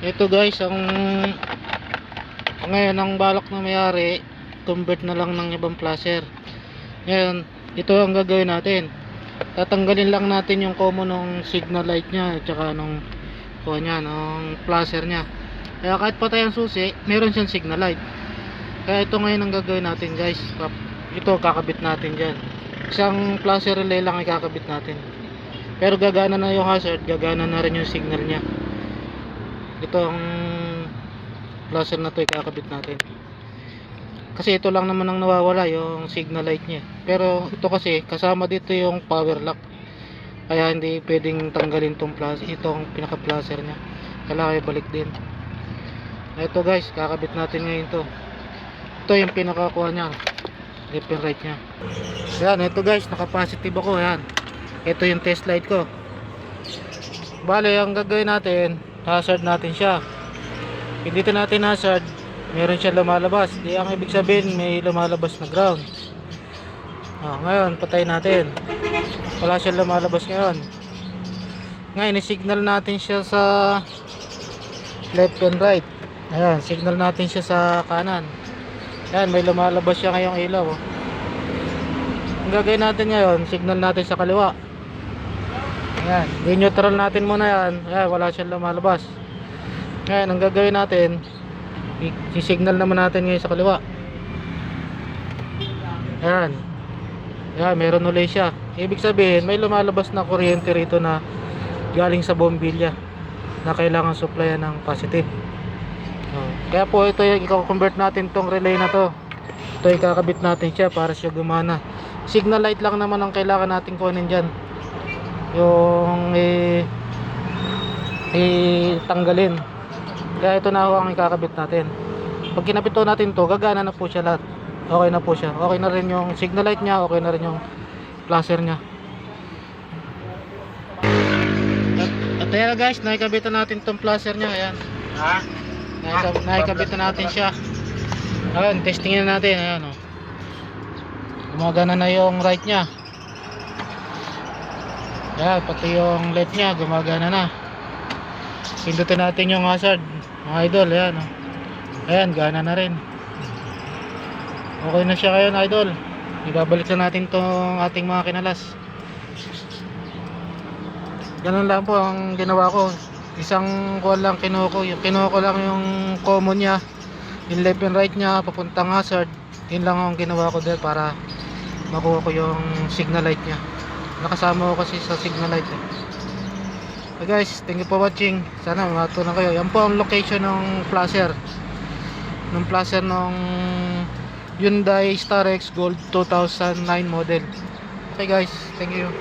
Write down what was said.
ito guys ang ngayon ang balak na mayari convert na lang ng ibang placer ngayon ito ang gagawin natin. Tatanggalin lang natin yung common ng signal light nya at saka nung kuha nya nung placer nya kaya kahit patay ang susi meron siyang signal light. Kaya ito ngayon ang gagawin natin guys. Ito kakabit natin dyan. Isang placer relay lang ikakabit natin. Pero gagana na yung hazard gagana na rin yung signal nya ito ang placer na to ikakabit natin. Kasi ito lang naman ang nawawala yung signal light nya pero ito kasi kasama dito yung power lock. Kaya hindi pwedeng tanggalin tong plus itong pinaka placer nya kailangan ibalik din. Ito guys kakabit natin ngayon to. Ito yung pinakakuha nya left and right nya yan ito guys naka positive ako yan ito yung test light ko. Bale ang gagawin natin hazard natin siya. Dito natin hazard meron siya lumalabas. Di ang ibig sabihin may lumalabas na ground. Oh, ngayon patay natin. Wala siya lumalabas ngayon. Ngayon i-signal natin siya sa left and right. Ayan signal natin siya sa kanan. Ayan may lumalabas siya ngayong ilaw. Ang gagawin natin ngayon signal natin sa kaliwa ayan i-neutral natin muna yan. Ayan wala siyang lumalabas. Ngayon ang gagawin natin i- signal naman natin ngayon sa kaliwa. Ayan. Ayan meron ulit siya. Ibig sabihin may lumalabas na kuryente rito na galing sa bombilya na kailangan supplyan ng positive. Oh. kaya po ito yung i-convert natin tong relay na to. Ito ikakabit natin siya para siya gumana. Signal light lang naman ang kailangan natin kunin dyan yung eh, eh tanggalin kaya ito na ho ang ikakabit natin. Pag kinabit ho natin to gagana na po siya lahat. Okay na po siya. Okay na rin yung signal light nya okay na rin yung placer nya at, at ayan guys naikabitan natin tong placer nya ayan. Ha? Naikab naikabitan natin siya. Ayan testingin natin ayan o gumagana na yung right nya ayan pati yung left nya gumagana na. Pindutin natin yung hazard mga idol ayan o ayan gana na rin. Okay na siya ngayon idol. Ibabalik na natin tong ating mga kinalas. Ganun lang po ang ginawa ko. Isang kuwan lang kinuha ko yung kinuha ko lang yung common niya yung left and right niya papuntang hazard. Yun lang ang ginawa ko dahil para makuha ko yung signal light niya nakasama ko kasi sa signal light eh. So guys, thank you for watching. Sana matutunan kayo. Yan po ang location ng placer. Ng placer ng Hyundai Starex Gold 2009 model. Okay guys, thank you.